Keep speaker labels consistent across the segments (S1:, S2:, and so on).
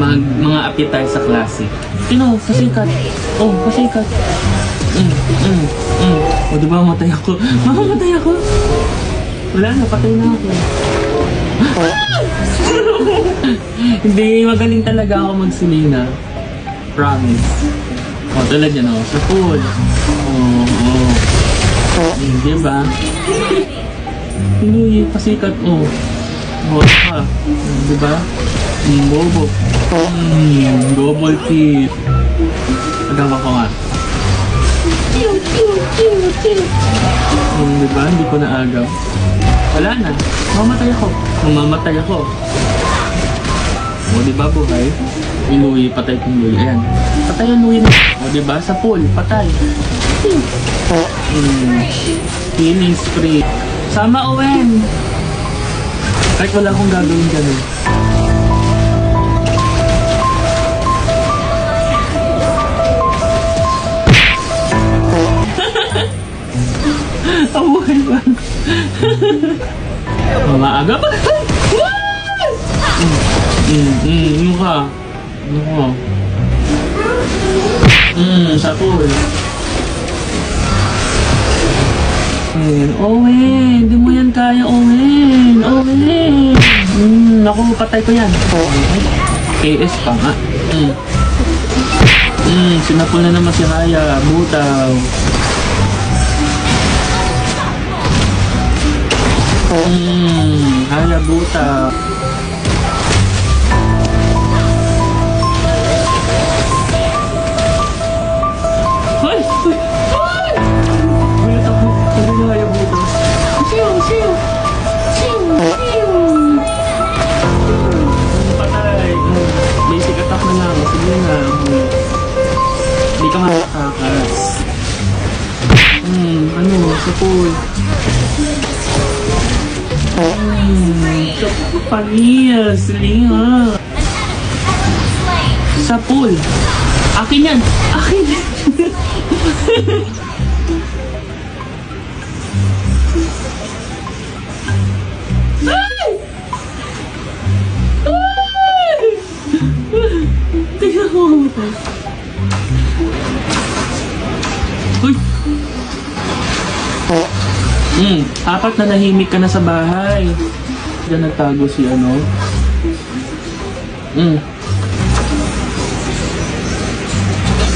S1: Mag, mga appetizer classic. Tino, pasikat. Oh, pasikat. Mm, mm, mm. O, di ba mamatay ako? Mamamatay ako. Wala na, patay na ako. Hindi, magaling talaga ako magsilina. Promise. O, tulad yan o, sa pool. Oo, oo. Mm, di ba? Pinuy, pasikat o. O, ka. Mm, Di ba? Mm, bobo. Mm, double tip. Agawa ko nga. Mm, di ba? Hindi ko na agaw. Wala na. Mamamatay ako. Mamamatay ako. O, di ba buhay? Inuwi, patay kong Louie. Ayan. Patay ang Louie na. O, di ba? Sa pool, patay. Mm. Healing spree. Sama, Owen! Kahit wala akong gagawin ganun. Abuhay ba? Mamaaga pa. Mm, mm, yung ka. Ano ko? Mm, sa pool. Owen, Owen, di mo yan kaya, Owen. Owen. Mm, naku, patay ko yan. KS pa nga. Mm. Mm, sinapol na naman si Haya. Butaw. Na. Mm. Hindi ka makakakas. Hmm, ano, sa pool. Hmm, sa panil, silinga. Sa pool. Akin yan! Akin! Ay! Ay! Tingnan mo. Hmm, apat na nahimik ka na sa bahay. Diyan nagtago si ano. Hmm.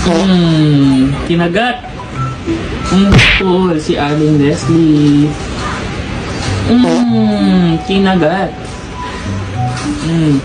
S1: Hmm, kinagat. Hmm, cool, si Aling Leslie. Hmm, kinagat. Hmm,